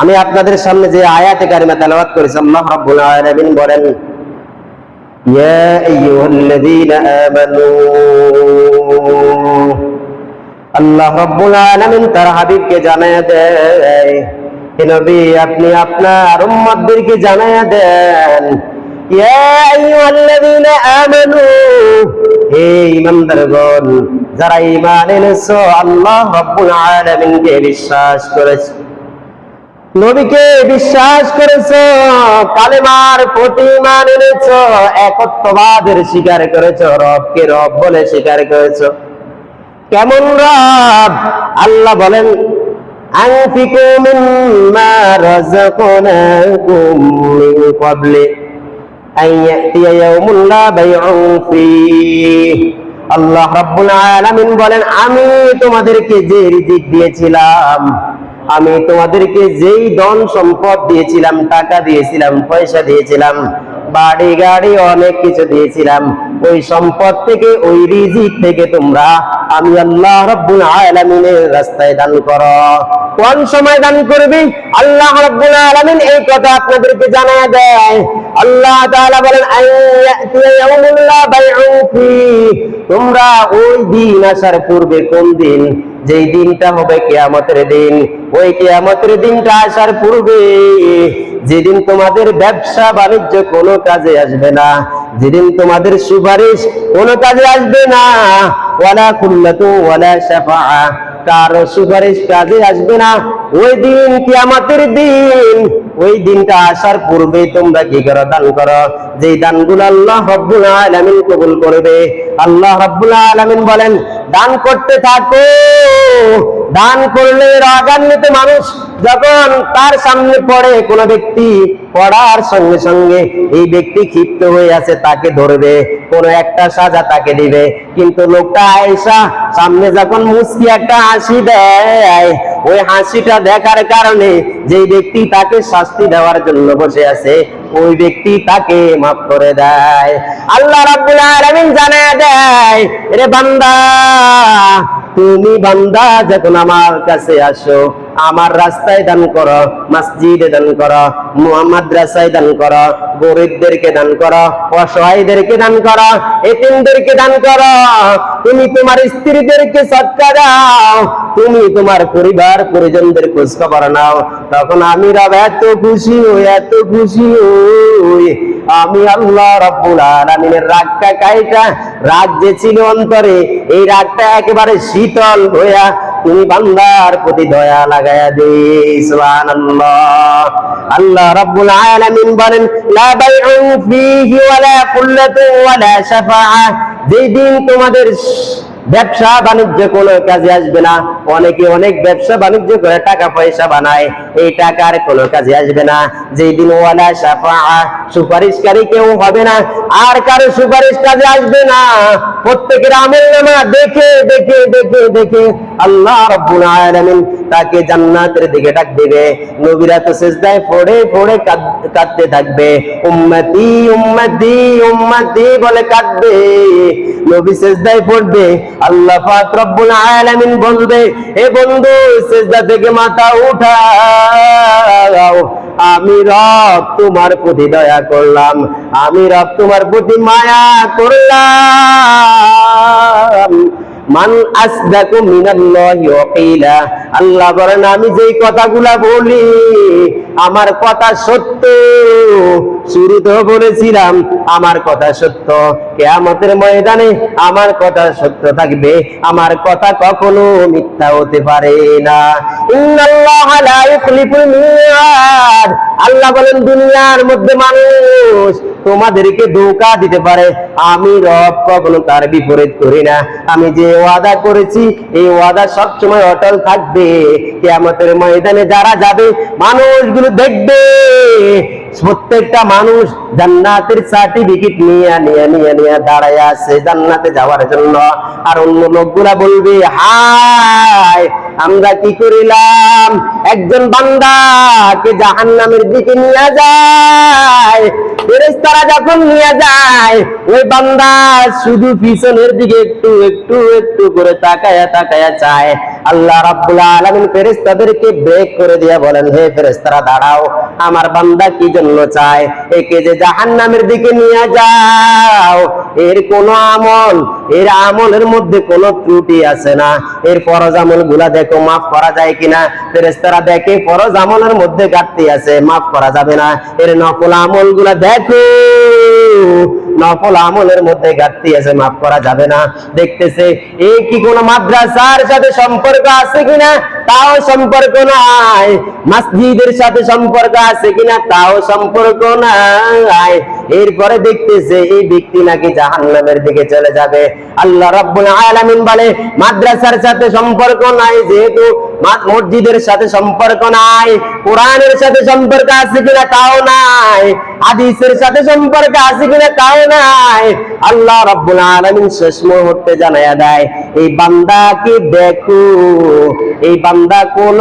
আমি আপনাদের সামনে যে আয়াতে কারিমা তেলাওয়াত করেছি, আল্লাহ রাব্বুল আলামিন বলেন, ইয়া আইয়ুহাল্লাযীনা আমানু, আল্লাহ রাব্বুল আলামিন তার হাবিবকে জানায় দেয়, হে নবী, আপনি আপনার উম্মতদেরকে জানায় দেন, ইয়া আইয়ুহাল্লাযীনা আমানু, হে ঈমানদারগণ, যারা ঈমান এনেছো, আল্লাহ রাব্বুল আলামিনকে বিশ্বাস করেছ। নবীকে বিশ্বাস করেছ, কালেমার প্রতি মান এনেছ, একত্ববাদের স্বীকার করেছ, রবকে রব বলে স্বীকার করেছ। কেমন রব? আল্লাহ বলেন আল্লাহ রাব্বুল আলামিন বলেন, আমি তোমাদেরকে যে রিজিক দিয়েছিলাম আমি তোমাদেরকে যেই ধন সম্পদ দিয়েছিলাম, টাকা দিয়েছিলাম, পয়সা দিয়েছিলাম, বাড়ি গাড়ি অনেক কিছু দিয়েছিলাম, ওই সম্পদ থেকে, ওই রিজিক থেকে তোমরা আমি আল্লাহ রব্বুল আলামিনের রাস্তায় দান করো। কোন সময় দান করবি? আল্লাহ রব্বুল আলামিন এই কথা আপনাদেরকে জানায় দেয়। আল্লাহ তাআলা বলেন তোমরা ওই দিন আসার পূর্বে কোন দিন যেই দিনটা হবে কেয়ামতের দিন, ওই কেয়ামতের দিনটা আসার পূর্বে যেদিন তোমাদের ব্যবসা বাণিজ্য কোনো কাজে আসবে না, যেদিন তোমাদের সুপারিশ কোনো কাজে আসবে না, ওয়ালা কুল্লাতু ওয়ালা কারও সুপারিশ কাজে আসবে না, ওই দিন কেয়ামতের দিন ওই দিনটা আসার পূর্বে তোমরা কি করো? দান করো। যে দানগুলো আল্লাহ রব্বুল আলামিন কবুল করবে, আল্লাহ রব্বুল আলামিন বলেন, দান করতে থাকো। দান করলে রাগান্বিত মানুষ যখন তার সামনে পড়ে, কোনো ব্যক্তি পড়ার সঙ্গে সঙ্গে এই ব্যক্তি ক্ষিপ্ত হয়ে আছে, তাকে ধরবে, কোন একটা সাজা তাকে দিবে। কিন্তু লোকটা আয়েশা সামনে যখন মুসকি একটা হাসি দেয়, ওই হাসিটা দেখার কারণে যে ব্যক্তি তাকে শাস্তি দেওয়ার জন্য বসে আছে, ওই ব্যক্তি তাকে মাফ করে দেয়। আল্লাহ রাব্বুল আলামিন দেয় রে বান্দা, তুমি বান্দা যখন আমার কাছে আসো আমার রাস্তায় দান করো, মসজিদে দান করো মাদ্রাসায় দান করো, গরিবদেরকে দান করো, অসহায়দেরকে দান করো, এতিমদেরকে দান করো। তুমি তোমার স্ত্রীদেরকে সৎকা দাও, তুমি তোমার পরিবার পরিজনদের খোঁজ খবর নাও। তখন আমি রব এত খুশি হই এত খুশি হই আমি আল্লাহ রাব্বুল আলামিনের রাগটা কাইটা, রাগ যে ছিল অন্তরে, এই রাগটা একেবারে শীতল হইয়া তুমি বান্দার প্রতি দয়া লাগায়া দে আল্লাহ রাব্বুল আলামিন বলেন, লা বাইউন ফীহি ওয়ালা কুল্লাতু ওয়ালা শাফাআ যেই দিন তোমাদের ব্যবসা বাণিজ্য কোনো কাজে আসবে না, অনেকে অনেক ব্যবসা বাণিজ্য করে টাকা পয়সা বানায়, এই টাকার কোনো কাজে আসবে না। যেই দিন ওয়ালা সাফা সুপারিশকারী কেউ হবে না, আর কারও সুপারিশ কাজে আসবে না। প্রত্যেকের আমল নামা দেখে দেখে দেখে দেখে আল্লাহ রব্বুল আলামিন তাকে জান্নাতের দিকে ডাক দিবে। নবীরা তো সেজদায় পড়ে পড়ে কাঁদ- কাঁদতে থাকবে। উম্মতি উম্মতি উম্মতি বলে কাঁদবে। নবী সেজদায় পড়বে। আল্লাহ পাক রব্বুল আলামিন বলবে, হে বন্ধু, সেজদা থেকে মাথা উঠাও। আমি রব তোমার প্রতি দয়া করলাম। আমি রব তোমার প্রতি মায়া করলাম। মান আসদাকু মিনাল্লাহি ওয়াকিলা। আল্লাহ বলেন, আমি যেই কথাগুলা বলি, আমার কথা সত্য। শুরুতেও বলেছিলাম, আমার কথা সত্য। কেয়ামতের ময়দানে আমার কথা সত্য থাকবে। আমার কথা কখনো মিথ্যা হতে পারে না। আল্লাহ বলেন, দুনিয়ার মধ্যে মানুষ তোমাদেরকে ধোকা দিতে পারে। আমি রব কখনো তার বিপরীত করি না। আমি যে ওয়াদা করেছি, এই ওয়াদা সবসময় অটল থাকবে। কেয়ামতের ময়দানে যারা যাবে, মানুষগুলো দেখবে। প্রত্যেকটা মানুষ জান্নাতের সার্টিফিকেট নিয়ে নিয়ে নিয়ে নিয়ে দাঁড়ায় আছে জান্নাতে যাওয়ার জন্য। আর অন্য লোকগুলা বলবে হাই আমরা কি করিলাম? একজন বান্দাকে জাহান নামের দিকে নিয়ে যায়। ফেরেস্তারা যখন নিয়ে যায়, ওই বান্দা শুধু পিছনের দিকে একটু একটু একটু করে তাকায়া তাকায়া চায়। আল্লাহ রাব্বুল আলামিন ফেরেশতাদেরকে ব্রেক করে দিয়ে বলেন, হে ফেরেশতারা, দাঁড়াও, আমার বান্দা কি জন্য চায়? একে যে জাহান্নামের দিকে নিয়ে যাও, এর কোন আমল, এর আমলের মধ্যে কোনো ত্রুটি আছে না। এর ফরজ আমলগুলা দেখো, মাফ করা যায় কিনা? ফেরেশতারা দেখে, ফরজ আমলের মধ্যে ঘাটতি আছে, মাফ করা যাবে না। এর নকল আমলগুলা দেখো। নফল আমলের মধ্যে ঘাটতি আছে, মাফ করা যাবে না। দেখতেছে এই কি কোন মাদ্রাসার সাথে সম্পর্ক আছে কিনা? তাও সম্পর্ক নাই। মসজিদের সাথে সম্পর্ক আছে কিনা? তাও সম্পর্ক নাই। এরপরে দেখতেছে, এই ব্যক্তি নাকি জাহান্নামের দিকে চলে যাবে। আল্লাহ রাব্বুল আলামিন বলে, মাদ্রাসার সাথে সম্পর্ক নাই, যেহেতু মসজিদের সাথে সম্পর্ক নাই, কোরআনের সাথে সম্পর্ক আছে কিনা? তাও নাই। হাদিসের সাথে সম্পর্ক আছে কিনা তাও নাই। আল্লাহ রাব্বুল আলামিন শেষ মুহূর্তে জানায়া দেয়, এই বান্দাকে দেখো? এই বান্দা কোন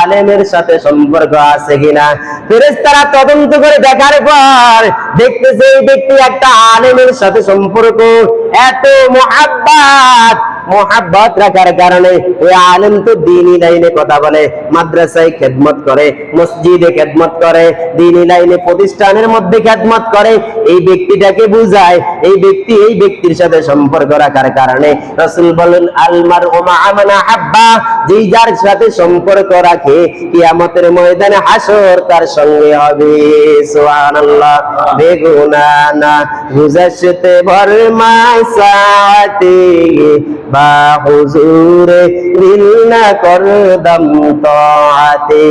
আলেমের সাথে সম্পর্ক আছে কিনা? ফেরেশতারা তদন্ত করে দেখার পর দেখতেছে এই ব্যক্তি একটা আলেমের সাথে সম্পর্ক। এত মোহাব্বত মোহাব্বত রাখার কারণে ওই আলেম তো দিনই লাইনে কথা বলে, মাদ্রাসায় খেদমত করে, মসজিদে খেদমত করে, দিনই লাইনে প্রতিষ্ঠানের মধ্যে খেদমত করে। এই ব্যক্তিটাকে বুঝায়, এই ব্যক্তি এই ব্যক্তির সাথে সম্পর্ক রাখার কারণে রসুল বলেন আলমার হাব্বা যার সাথে সম্পর্ক রাখে ময়দানে হাসর তার সঙ্গে হবে। সুবহানাল্লাহ বেগুনানা গুজাশতে ভর মাসাতে। বা হুজুরে না করদম তাআতে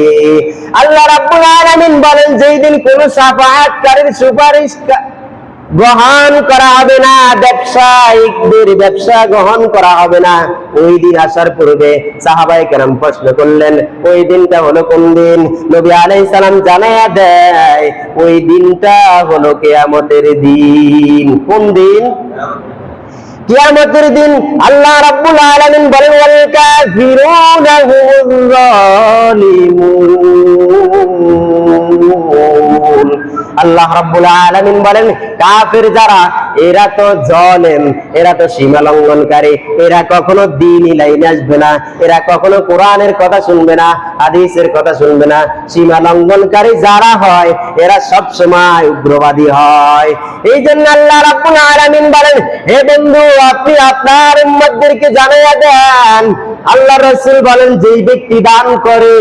আল্লাহ রাব্বুল আলামিন বলেন, যেই দিন কোন সুপারিশ গ্রহণ করা হবে না, ব্যবসায়িকদের ব্যবসা গ্রহণ করা হবে না, ওই দিন আসার পূর্বে সাহাবাই কেরাম প্রশ্ন করলেন, ওই দিনটা হলো কোন দিন? নবী আলাই সালাম জানাইয়া দেয়, ওই দিনটা হলো কেয়ামতের দিন। কোন দিন? কিয়ামতের দিন আল্লাহ রাব্বুল আলামিন বলেন ওয়াল কাফিরুনা হুম জালিমুন আল্লাহ রাব্বুল আলামিন বলেন, কাফের যারা, এরা তো জালেম, এরা তো সীমা লঙ্ঘনকারী এরা কখনো দ্বীনি লাইনে আসবে না, এরা কখনো কোরআনের কথা শুনবে না, হাদিসের কথা শুনবে না। সীমা লঙ্ঘনকারী যারা হয়, এরা সব সময় উগ্রবাদী হয়। এই জন্য আল্লাহ রাব্বুল আলামিন বলেন, হে বন্ধু, আপনি আপনার উম্মতদেরকে জানাইয়া দেন। আল্লাহ রাসূল বলেন, যেই ব্যক্তি দান করে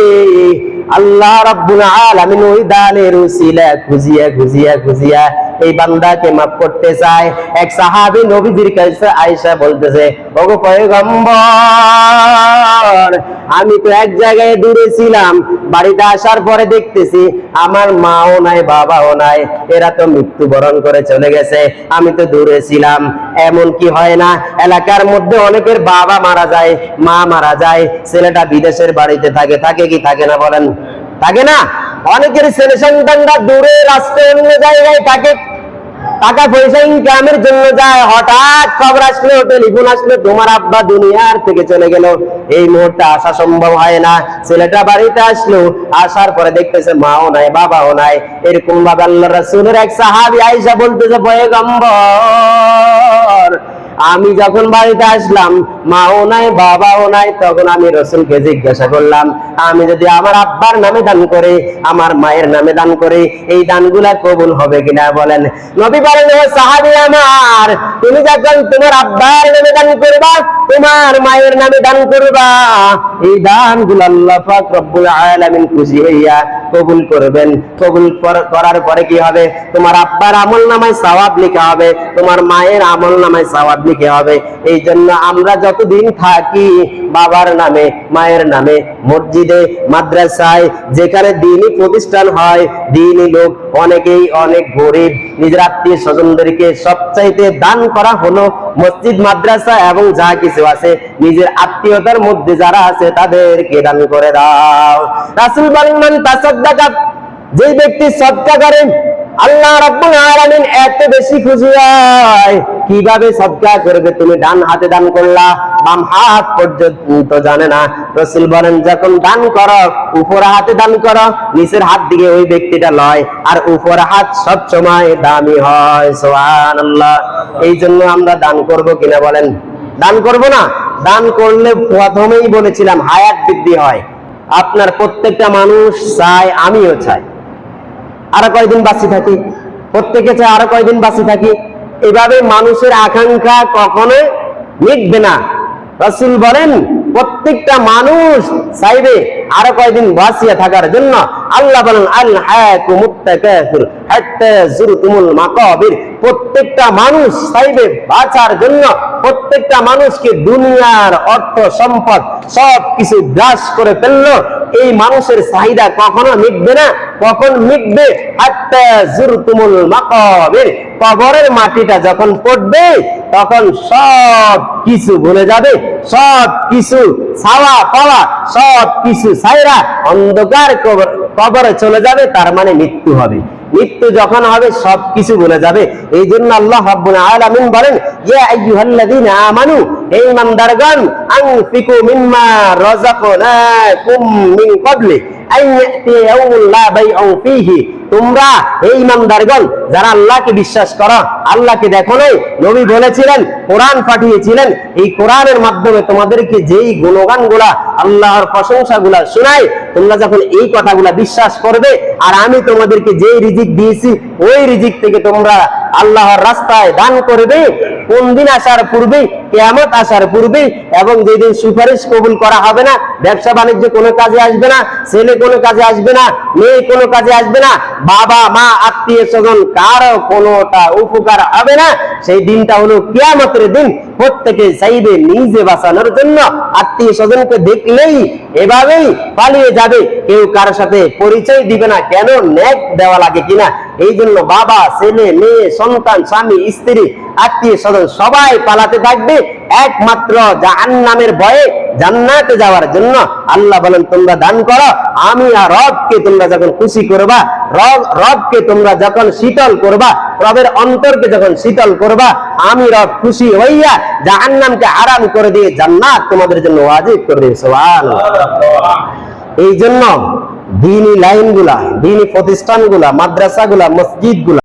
আল্লাহ রাব্বুল আলামিন ওই দানের উসিলা খুঁজিয়া খুঁজিয়া খুঁজিয়া এই বান্দাকে মাফ করতে চায়। এক সাহাবী নবীজির কাছে আয়েশা বলতেছে, ওগো পয়গম্বর, আমি তো এক জায়গায় দূরে ছিলাম, বাড়িতে আসার পরে দেখতেছি আমার মাও নাই, বাবাও নাই, এরা তো মৃত্যুবরণ করে চলে গেছে, আমি তো দূরে ছিলাম, এমন কি হয় না? এলাকার মধ্যে অনেকের বাবা মারা যায়, মা মারা যায়, ছেলেটা বিদেশের বাড়িতে থাকে থাকে কি থাকে না বলেন? থাকে না? অনেকের ছেলে সন্তানরা দূরে রাষ্ট্রে অন্য জায়গায় থাকে টাকা পয়সা ইনকামের জন্য যায়। হঠাৎ খবর আসলো টেলিফোন আসলো, তোমার আব্বা দুনিয়ার থেকে চলে গেল। এই মুহূর্তে আসা সম্ভব হয় না। ছেলেটা বাড়িতে আসলো, আসার পরে দেখতেছে মাও নাই, বাবাও নাই। এরকম ভাবে আল্লাহ রাসূলের এক সাহাবী আয়েশা বলতেছে, পয়গম্বর আমি যখন বাড়িতে আসলাম, মাও নাই, বাবাও নাই, তখন আমি রসুলকে জিজ্ঞাসা করলাম, আমি যদি আমার আব্বার নামে দান করে, আমার মায়ের নামে দান করে, এই দানগুলা কবুল হবে কিনা বলেন। নবী বলেন সাহাবী আমার, তুমি যখন তোমার আব্বার নামে দান করবা, তোমার মায়ের নামে দান করবা, এই দানগুলো আল্লাহ পাক রব্বুল আলামিন খুশি হইয়া কবুল করবেন। কবুল করার পরে কি হবে? তোমার আব্বার আমল নামায় সওয়াব লেখা হবে। তোমার মায়ের আমল নামায় সওয়াব লিখে হবে। এই জন্য আমরা যতদিন থাকি বাবার নামে, মায়ের নামে, মসজিদে, মাদ্রাসায়, যেখানে দিনই প্রতিষ্ঠান হয়, দিনই লোক, অনেকেই অনেক গরিব। নিজের আত্মীয় স্বজনদেরকে সবচাইতে দান করা হলো মসজিদ, মাদ্রাসা এবং যা কিছু আছে। নিজের আত্মীয়তার মধ্যে যারা আছে তাদেরকে দান করে দাও। রাসুল বলেন যে ব্যক্তি সদকা করেন আল্লাহ রাব্বুল আলামিন এত বেশি খুশি হয়, কীভাবে সদকা করবে? তুমি ডান হাতে দান করলা, বাম হাত পর্যন্ত জানে না। রাসূল বলেন, যখন দান করো, উপর হাতে দান করো, নিচের হাত দিকে ওই ব্যক্তিটা লয়, আর উপর হাত সব সময় দামি হয়। সুবহানাল্লাহ। এই জন্য আমরা দান করব কিনা বলেন? দান করব না? দান করলে প্রথমেই বলেছিলাম হায়াত বৃদ্ধি হয়। আপনার প্রত্যেকটা মানুষ চায়, আমিও চাই। আরও কয়দিন বাঁচি থাকি? প্রত্যেকে চায় আরও কয়দিন বাঁচি থাকি? এভাবে মানুষের আকাঙ্ক্ষা কখনো মিটবে না। রসুল বলেন প্রত্যেকটা মানুষ চাইবে আরও কয়দিন বাঁচিয়ে থাকার জন্য। আল্লাহ বলেন প্রত্যেকটা মানুষ চাইবে বাঁচার জন্য। প্রত্যেকটা মানুষকে দুনিয়ার অর্থ, সম্পদ সব কিছু গ্রাস করে ফেলল। এই মানুষের চাহিদা কখনো মিটবে না। কখন মিটবে? কবরের মাটিটা যখন পড়বে, তখন সব কিছু ভুলে যাবে। সব কিছু ছাওয়া পাওয়া, সব কিছু ছাইরা অন্ধকার কবর চলে যাবে, তার মানে মৃত্যু হবে। মৃত্যু যখন হবে, সব কিছু ভুলে যাবে। এই জন্য আল্লাহ রাব্বুল আলামিন বলেন, ইয়া আইয়ুহাল্লাযীনা আমানু হে ঈমানদারগণ আনফিকু মিম্মা রাযাকনাকুম মিন ক্বাবলি তোমরা এই ইমানদারগণ যারা আল্লাহকে বিশ্বাস করো, আল্লাহকে দেখো নাই, নবী বলেছিলেন, কোরআন পাঠিয়েছিলেন, এই কোরআনের মাধ্যমে তোমাদেরকে যেই গুণগানগুলা আল্লাহর প্রশংসা গুলা শোনাই তোমরা যখন এই কথাগুলা বিশ্বাস করবে, আর আমি তোমাদেরকে যেই রিজিক দিয়েছি, ওই রিজিক থেকে তোমরা আল্লাহর রাস্তায় দান করবে কোন দিন আসার পূর্বেই, কেয়ামত আসার পূর্বেই এবং যেদিন সুপারিশ কবুল করা হবে না, ব্যবসা বাণিজ্য কোনো কাজে আসবে না, ছেলে কোনো কাজে আসবে না, মেয়ে কোনো কাজে আসবে না, বাবা, মা, আত্মীয় স্বজন কারও কোনোটা উপকার হবে না। সেই দিনটা হলো কেয়ামতের দিন প্রত্যেকে চাইবে নিজে বাঁচানোর জন্য। আত্মীয় স্বজনকে দেখলেই এভাবেই পালিয়ে যাবে। কেউ কারোর সাথে পরিচয় দিবে না, কেন নেক দেওয়া লাগে কিনা? এই জন্য বাবা, ছেলে, মেয়ে, সন্তান, স্বামী, স্ত্রী, আত্মীয় স্বজন সবাই পালাতে থাকবে। একমাত্র জাহান্নামের ভয়ে জান্নাতে যাওয়ার জন্য। আল্লাহ বলেন, তোমরা দান করো, আমি আর রবকে তোমরা যখন খুশি করবা, রব, রবকে তোমরা যখন শীতল করবা রবের অন্তরকে যখন শীতল করবা, আমি রব খুশি হইয়া জাহান নামকে আরাম করে দিয়ে জান্নাত তোমাদের জন্য ওয়াজিব করে দিয়ে সুবহানাল্লাহ। এই জন্য দিনী লাইনগুলা, দিনী প্রতিষ্ঠানগুলা, মাদ্রাসাগুলা, মসজিদগুলা